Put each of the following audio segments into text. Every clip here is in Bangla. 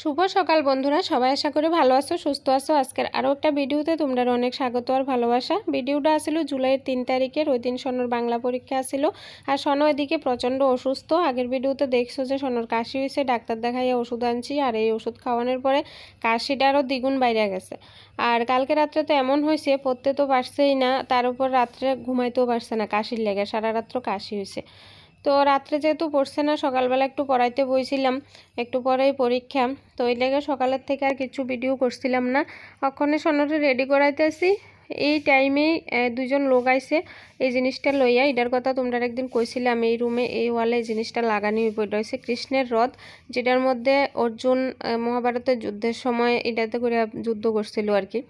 শুভ সকাল বন্ধুরা, সবাই আশা করি ভালো আছো, সুস্থ আছো। আজকের আরও একটা ভিডিওতে তোমরা অনেক স্বাগত আর ভালোবাসা। ভিডিওটা আসছিল জুলাইয়ের তিন তারিখের, ওই দিন সনর বাংলা পরীক্ষা আসছিল আর সনো এদিকে প্রচণ্ড অসুস্থ। আগের ভিডিওতে দেখছ যে সনর কাশি হয়েছে, ডাক্তার দেখাইয়া ওষুধ আনছি আর এই ওষুধ খাওয়ানোর পরে কাশিটা আরও দ্বিগুণ বাইরে গেছে। আর কালকে রাত্রে তো এমন হয়েছে, পড়তে তো পারছেই না, তার উপর রাত্রে ঘুমাইতেও পারছে না কাশির লেগে, সারা রাত্র কাশি হয়েছে। তো রাত্রে যেহেতু পড়ছে না, সকালবেলা একটু পড়াইতে বইছিলাম, একটু পরেই পরীক্ষা। তো ওই লেগে সকালের থেকে আর কিছু ভিডিও করছিলাম না। অক্ষণে সোনারে রেডি করাইতেছি। এই টাইমেই দুজন লোক আইছে। এই জিনিসটা লইয়া, এটার কথা তোমরা একদিন কইছিলাম এই রুমে এই ওয়ালে এই জিনিসটা লাগানি বইটা হয়েছে কৃষ্ণের রথ, যেটার মধ্যে অর্জুন মহাভারতের যুদ্ধের সময় এটাতে করে যুদ্ধ করছিল আর কি।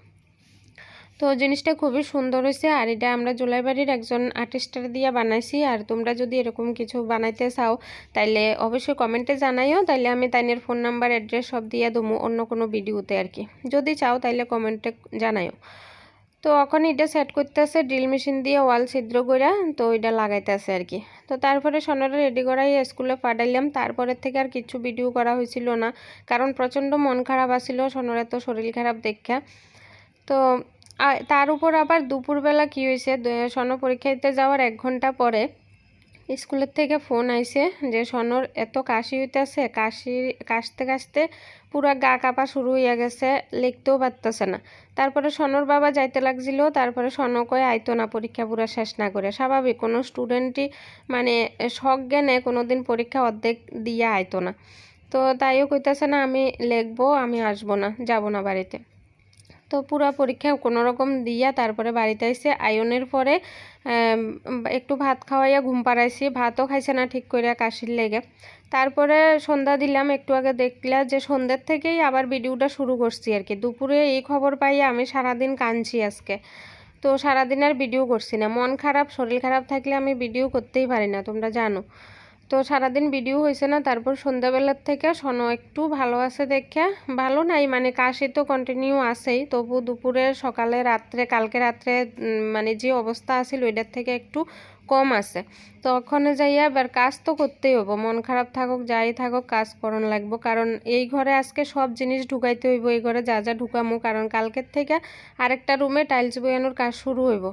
তো জিনিসটা খুবই সুন্দর হয়েছে, আর এটা আমরা জুলাইবাড়ির একজন আর্টিস্টার দিয়ে বানাইছি। আর তোমরা যদি এরকম কিছু বানাইতে চাও, তাইলে অবশ্যই কমেন্টে জানাইও। তাইলে আমি তাইনের ফোন নাম্বার, অ্যাড্রেস সব দিয়ে দেবো অন্য কোনো ভিডিওতে আর কি। যদি চাও, তাইলে কমেন্টে জানাইও। তো এখন এটা সেট করতেছে ড্রিল মেশিন দিয়ে ওয়াল ছিদ্র করে তো এটা লাগাইতেছে আর কি। তো তারপরে সোনারা রেডি করাই স্কুলে পাঠাইলাম। তারপরের থেকে আর কিছু ভিডিও করা হয়েছিল না, কারণ প্রচণ্ড মন খারাপ আসছিল সোনারা তো শরীর খারাপ দেখা তো তার উপর আবার দুপুরবেলা কী হয়েছে? স্বর্ণ পরীক্ষা দিতে যাওয়ার এক ঘণ্টা পরে স্কুলের থেকে ফোন আইছে যে স্বর্ণর এত কাশি হইতেছে, কাশি, কাশতে কাশতে পুরা গা কাপা শুরু হইয়া গেছে, লিখতেও পারতেছে না। তারপরে স্বর্ণর বাবা যাইতে লাগছিল, তারপরে স্বর্ণ কয়ে আইতো না, পরীক্ষা পুরা শেষ না করে। স্বাভাবিক, কোনো স্টুডেন্টই মানে শখ জ্ঞানে কোনো দিন পরীক্ষা অর্ধেক দিয়ে আইতো না। তো তাইও কইতেছে না, আমি লিখব, আমি আসব না, যাব না বাড়িতে। তো পুরো পরীক্ষা কোনো রকম দিয়া তারপরে বাড়িতে আইসে আয়নের পরে একটু ভাত খাওয়াইয়া ঘুম পাড়াইছি। ভাতও খাইছে না ঠিক করে কাশির লেগে। তারপরে সন্ধ্যা দিলাম, একটু আগে দেখলা যে সন্ধ্যের থেকেই আবার ভিডিওটা শুরু করছি আর কি। দুপুরে এই খবর পাইয়া আমি সারাদিন কাঁদছি আজকে। তো সারাদিন আর ভিডিও করছি না। মন খারাপ, শরীর খারাপ থাকলে আমি ভিডিও করতেই পারি না, তোমরা জানো। তো সারাদিন ভিডিও হয়েছে না, তারপর সন্ধ্যাবেলার থেকে শোনো, একটু ভালো আছে দেখে। ভালো নাই মানে কাশি তো কন্টিনিউ আছেই, তবু দুপুরে, সকালে, রাত্রে, কালকে রাত্রে মানে যে অবস্থা আছিল ওইটার থেকে একটু কম আছে। তো ওখানে যাইয়া এবার কাজ তো করতেই হব মন খারাপ থাকুক, যাই থাকুক, কাজ করন লাগবো। কারণ এই ঘরে আজকে সব জিনিস ঢুকাইতে হইব, এই ঘরে যা যা ঢুকামো, কারণ কালকের থেকে আরেকটা রুমে টাইলস বয়ানোর কাজ শুরু হইব।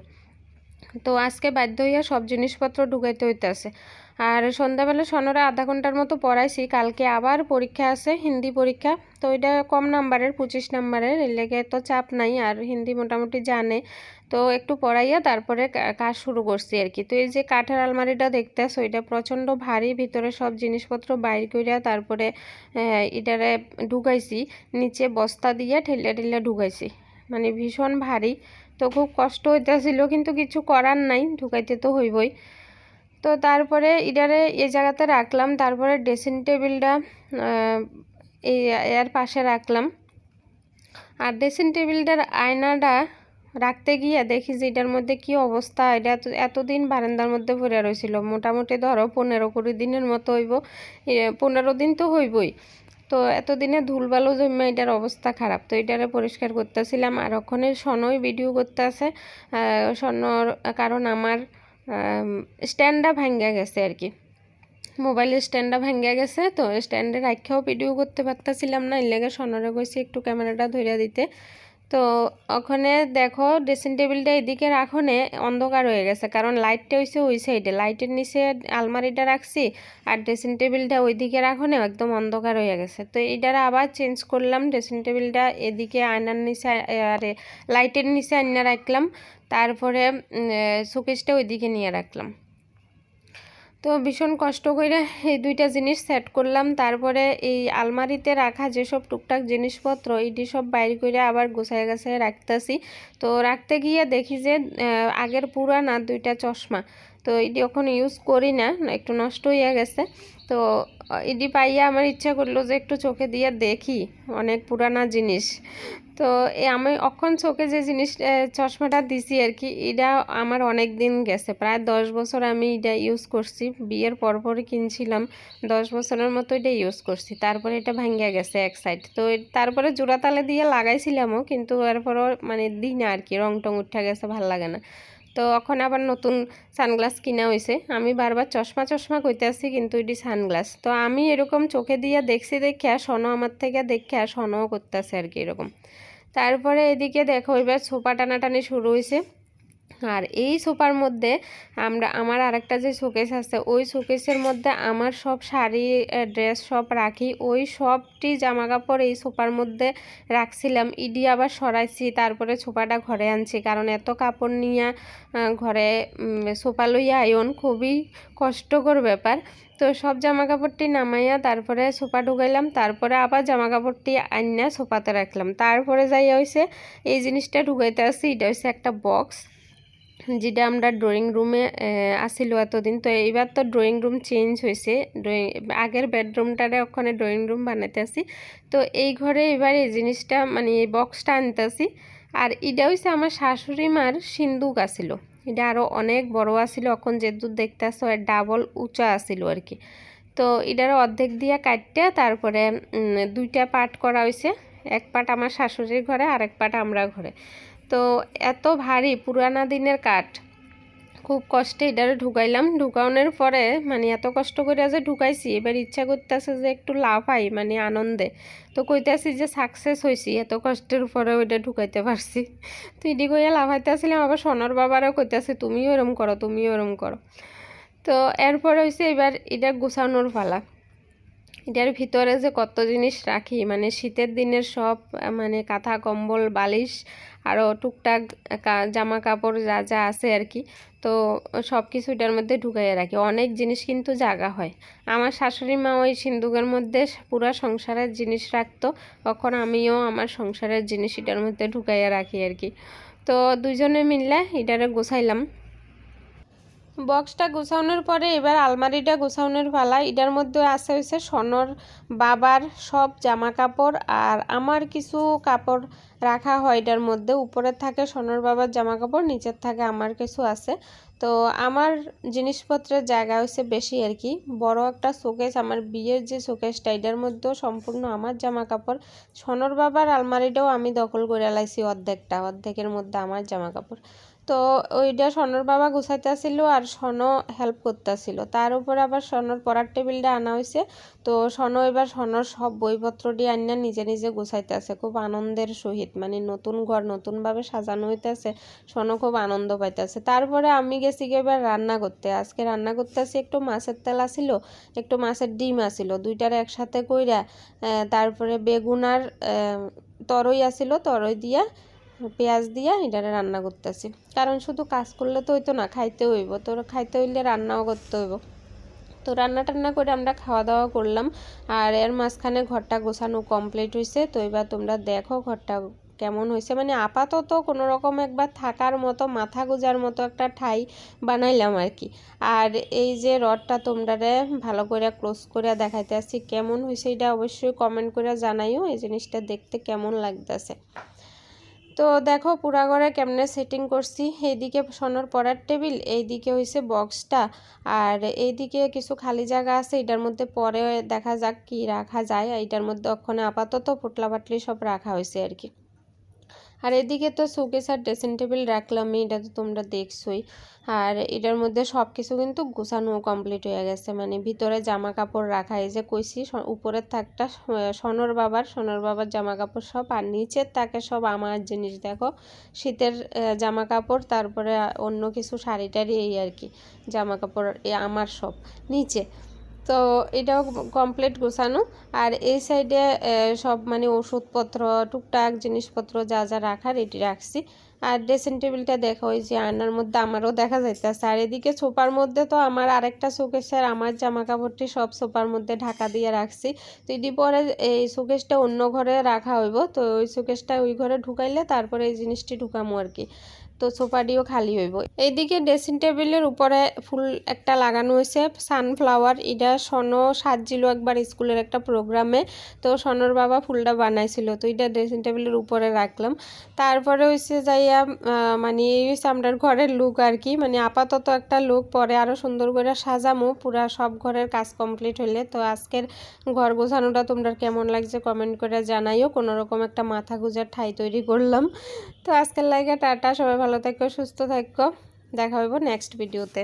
তো আজকে বাধ্য হইয়া সব জিনিসপত্র ঢুকাইতে হইতেছে। আর সন্ধ্যাবেলা সনরা আধা ঘণ্টার মতো পড়াইছি, কালকে আবার পরীক্ষা আছে, হিন্দি পরীক্ষা। তো এটা কম নাম্বারের, পঁচিশ নাম্বারের লেগে তো চাপ নাই, আর হিন্দি মোটামুটি জানে। তো একটু পড়াইয়া তারপরে কাজ শুরু করছি আর কি। তো এই যে কাঠের আলমারিটা দেখতে আসো এটা প্রচণ্ড ভারী, ভিতরে সব জিনিসপত্র বাইর করিয়া তারপরে এটারে ঢুকাইছি, নিচে বস্তা দিয়ে ঠেলে ঠেলে ঢুকাইছি। মানে ভীষণ ভারী। তো খুব কষ্ট হইতেছিল, কিন্তু কিছু করার নাই, ঢুকাইতে তো হইবই। তো তারপরে ইডারে এ জায়গাতে রাখলাম, তারপরে ড্রেসিং টেবিলটা এই এর পাশে রাখলাম। আর ড্রেসিং টেবিলটার আয়নাটা রাখতে গিয়ে দেখি যে এটার মধ্যে কি অবস্থা, এটা এতদিন বারান্দার মধ্যে পড়ে রয়েছিল। মোটামুটি ধরো পনেরো কুড়ি দিনের মতো হইব পনেরো দিন তো হইবই। তো এতদিনে ধুলবালু জমা এটার অবস্থা খারাপ। তো এটারে পরিষ্কার করতেছিলাম। আর ওখানে সনই ভিডিও করতে আছে সনর কারণ আমার স্ট্যান্ডটা ভাঙ্গা গেছে আর কি। মোবাইলের স্ট্যান্ডটা ভাঙ্গা গেছে, তো স্ট্যান্ডে রাখাও ভিডিও করতে পারতাছিলাম না, এর লেগে সনরে কইছি একটু ক্যামেরাটা ধরে দিতে। তো ওখানে দেখো ড্রেসিং টেবিলটা এদিকে রাখনে অন্ধকার হয়ে গেছে, কারণ লাইটটা হয়েছে ওই সাইডে লাইটের নিচে আলমারিটা রাখছি আর ড্রেসিং টেবিলটা ওইদিকে রাখনে একদম অন্ধকার হয়ে গেছে। তো এইটারা আবার চেঞ্জ করলাম ড্রেসিং টেবিলটা এদিকে আয়নার নিচে, আরে লাইটের নিচে আয়না রাখলাম। তারপরে শোকেসটা ওইদিকে নিয়ে রাখলাম। তো ভীষণ কষ্ট করে এই দুইটা জিনিস সেট করলাম। তারপরে এই আলমারিতে রাখা যেসব টুকটাক জিনিসপত্র, এটি সব বাইর করে আবার গোছায় গাছায় রাখতেছি। তো রাখতে গিয়ে দেখি যে আগের পুরানা দুইটা চশমা। তো এটি এখন ইউজ করি না, একটু নষ্ট হয়ে গেছে। তো এটি পাইয়া আমার ইচ্ছা করল যে একটু চোখে দিয়ে দেখি অনেক পুরানা জিনিস। তো আমি অক্ষণ চোখে যে জিনিস চশমাটা দিছি আর কি এটা আমার অনেক দিন গেছে। প্রায় দশ বছর আমি এটা ইউজ করছি। বিয়ের পরপরই কিনছিলাম, দশ বছরের মতো এটা ইউজ করছি। তারপরে এটা ভাঙ্গিয়া গেছে এক সাইড তো তারপরে জোড়াতালে দিয়ে লাগাইছিলামও, কিন্তু এরপরও মানে দিই না আর কি, রং টং উঠে গেছে, ভালো লাগে না। তো এখন আবার নতুন সানগ্লাস কিনা হয়েছে আমি বারবার চশমা চশমা কইতে আসছি কিন্তু এটি সানগ্লাস। তো আমি এরকম চোখে দিয়ে দেখছি দেখে আর সনো আমার থেকে দেখে আর সনও করতেছে আর কি এরকম। তারপরে এদিকে দেখো এবার সোফা টানাটানি শুরু হয়েছে আর এই সোফার মধ্যে আমরা, আমার আরেকটা যে শোকেস আছে, ওই শোকেসের মধ্যে আমার সব শাড়ি ড্রেস সব রাখি। ওই সবটি জামা কাপড় এই সোফার মধ্যে রাখছিলাম। ইডি আবার সরাইছি, তারপরে সোফাটা ঘরে আনছি। কারণ এত কাপড় নিয়ে ঘরে সোফা লইয়া আয়ন খুবই কষ্টকর ব্যাপার। তো সব জামা কাপড়টি নামাইয়া তারপরে সোফা ঢুকাইলাম, তারপরে আবার জামা কাপড়টি আইনা সোফাতে রাখলাম। তারপরে যাইয়া হয়েছে এই জিনিসটা ঢুকাইতে আসছি, এটা হচ্ছে একটা বক্স। যেটা আমরা ড্রয়িং রুমে আসিল এতদিন। তো এইবার তো ড্রয়িং রুম চেঞ্জ হয়েছে ড্রয়িং আগের বেডরুমটারে ওখানে ড্রয়িং রুম আসি। তো এই ঘরে এবার এই জিনিসটা মানে এই বক্সটা আনতে আসি আর এটা হচ্ছে আমার শাশুড়ি মার সিন্দুক আসিল। এটা আরও অনেক বড় আসিল। এখন যে দুধ দেখতে আসো ডাবল উঁচা আসিল আর কি। তো এটার অর্ধেক দিয়া কাটতে, তারপরে দুইটা পার্ট করা হয়েছে এক পাট আমার শাশুড়ির ঘরে আর এক পার্ট আমরা ঘরে। তো এত ভারী পুরানা দিনের কাঠ। খুব কষ্টে এটারে ঢুকাইলাম। ঢুকানোর পরে মানে এত কষ্ট করে যে ঢুকাইছি, এবার ইচ্ছা করতেছে যে একটু লাভ লাফাই মানে আনন্দে। তো কইতেছি যে সাকসেস হয়েছি এত কষ্টের উপরে ওইটা ঢুকাইতে পারছি। তো ইডি কইয়া লাফাইতে আসছিলাম আবার সোনার বাবারও কইতেছে, তুমিও ওরম করো, তুমিও ওরম করো। তো এরপরে হয়েছে এবার এটা গুছানোর পালা। এটার ভিতরে যে কত জিনিস রাখি মানে শীতের দিনের সব মানে কাঁথা, কম্বল, বালিশ আরও টুকটাক জামা কাপড় যা যা আছে আর কি তো সব কিছু এটার মধ্যে ঢুকাইয়া রাখি। অনেক জিনিস কিন্তু জাগা হয়। আমার শাশুড়ি মা ওই সিন্দুকের মধ্যে পুরা সংসারের জিনিস রাখতো তখন আমিও আমার সংসারের জিনিস এটার মধ্যে ঢুকাইয়া রাখি আর কি তো দুজনে মিললে এটারে গোছাইলাম। বক্সটা গুছানোর পরে এবার আলমারিটা গুছানোর পালা। এটার মধ্যে আছে হয়েছে সনর বাবার সব জামা কাপড় আর আমার কিছু কাপড় রাখা হয় এটার মধ্যে। উপরে থাকে সনর বাবার জামা কাপড় নিচের থাকে আমার কিছু আছে। তো আমার জিনিসপত্রের জায়গা হচ্ছে বেশি আর কি। বড় একটা শোকেস, আমার বিয়ের যে শোকেসটা, এটার মধ্যেও সম্পূর্ণ আমার জামা কাপড় সনর বাবার আলমারিটাও আমি দখল করে লাইছি অর্ধেকটা, অর্ধেকের মধ্যে আমার জামা কাপড় তো ওইটা স্বর্ণর বাবা গুছাইতে আসছিল আর স্বর্ণ হেল্প করতেছিল তার উপর আবার স্বর্ণর পড়ার টেবিলটা আনা হয়েছে তো স্বর্ণ এবার স্বর্ণর সব বইপত্র দিয়ে আনিয়া নিজে নিজে গুছাইতে আছে খুব আনন্দের সহিত মানে নতুন ঘর নতুনভাবে সাজানো হইতেছে স্বর্ণ খুব আনন্দ পাইতেছে। তারপরে আমি গেছি এবার রান্না করতে। আজকে রান্না করতেছি একটু মাছের তেল আসিল, একটু মাছের ডিম আসিল, দুইটার একসাথে কইরা তারপরে বেগুন আর তরই আসিল, তরই দিয়া পেঁয়াজ দিয়া এটারে রান্না করতেছি। কারণ শুধু কাজ করলে তো হইতো না, খাইতে হইব। তো খাইতে হইলে রান্নাও করতে হইব। তো রান্না টান্না করে আমরা খাওয়া দাওয়া করলাম। আর এর মাঝখানে ঘরটা গোছানো কমপ্লিট হয়েছে তো এবার তোমরা দেখো ঘরটা কেমন হয়েছে মানে আপাতত কোনো রকম একবার থাকার মতো, মাথা গুজার মতো একটা ঠাই বানাইলাম আর কি আর এই যে রডটা তোমরা ভালো করে ক্লোজ করে দেখাইতে আসছি, কেমন হয়েছে এটা অবশ্যই কমেন্ট করে জানাইও। এই জিনিসটা দেখতে কেমন লাগতেছে। তো দেখো পুরা ঘরে কেমনে সেটিং করছি। এইদিকে সোনার পড়ার টেবিল, এইদিকে হয়েছে বক্সটা আর এইদিকে কিছু খালি জায়গা আছে, এটার মধ্যে পরে দেখা যাক কি রাখা যায়। এটার মধ্যে ওখানে আপাতত পোটলা পাটলি সব রাখা হয়েছে আর কি। আর এদিকে তো শোকেস আর ড্রেসিং টেবিল রাখলামই, এটা তো তোমরা দেখছোই। আর এটার মধ্যে সব কিছু কিন্তু গোছানো কমপ্লিট হয়ে গেছে। মানে ভিতরে জামা কাপড় রাখা, এই যে কইছি উপরের থাকটা সোনর বাবার সোনর বাবার জামা কাপড় সব, আর নিচের তাকে সব আমার জিনিস, দেখো। শীতের জামা কাপড় তারপরে অন্য কিছু শাড়ি টাড়ি এই আর কি জামা কাপড় আমার সব। নিচে তো এটাও কমপ্লিট গোছানো। আর এই সাইডে সব মানে ওষুধপত্র, টুকটাক জিনিসপত্র যা যা রাখার এটি রাখছি। আর ড্রেসিং টেবিলটা দেখা, ওই যে আয়নার মধ্যে আমারও দেখা যাইতেছে। আর এদিকে সোফার মধ্যে তো আমার আরেকটা শোকেসের, আমার জামা কাপড়টি সব সোফার মধ্যে ঢাকা দিয়ে রাখছি। তো এটি পরে এই শোকেসটা অন্য ঘরে রাখা হইব। তো ওই শোকেসটা ওই ঘরে ঢুকাইলে তারপরে এই জিনিসটি ঢুকামো আর কি। তো সোফাটিও খালি হইব। এইদিকে ড্রেসিং টেবিলের উপরে ফুল একটা লাগানো হয়েছে সানফ্লাওয়ার এটা সন সাজছিল একবার স্কুলের একটা প্রোগ্রামে তো সনর বাবা ফুলটা বানাইছিল, তো এটা ড্রেসিং টেবিলের উপরে রাখলাম। তারপরে হয়েছে যাইয়া মানে এই হয়েছে আমরা ঘরের লুক আর কি মানে আপাতত একটা লুক পরে আরও সুন্দর করে সাজামো, পুরা সব ঘরের কাজ কমপ্লিট হইলে। তো আজকের ঘর গোছানোটা তোমরা কেমন লাগছে কমেন্ট করে জানাইও কোনো রকম একটা মাথা গুজার ঠাই তৈরি করলাম। তো আজকের লাগে টাটা, সবাই ভালো থাকো সুস্থ থাকো। দেখা হইব নেক্সট ভিডিওতে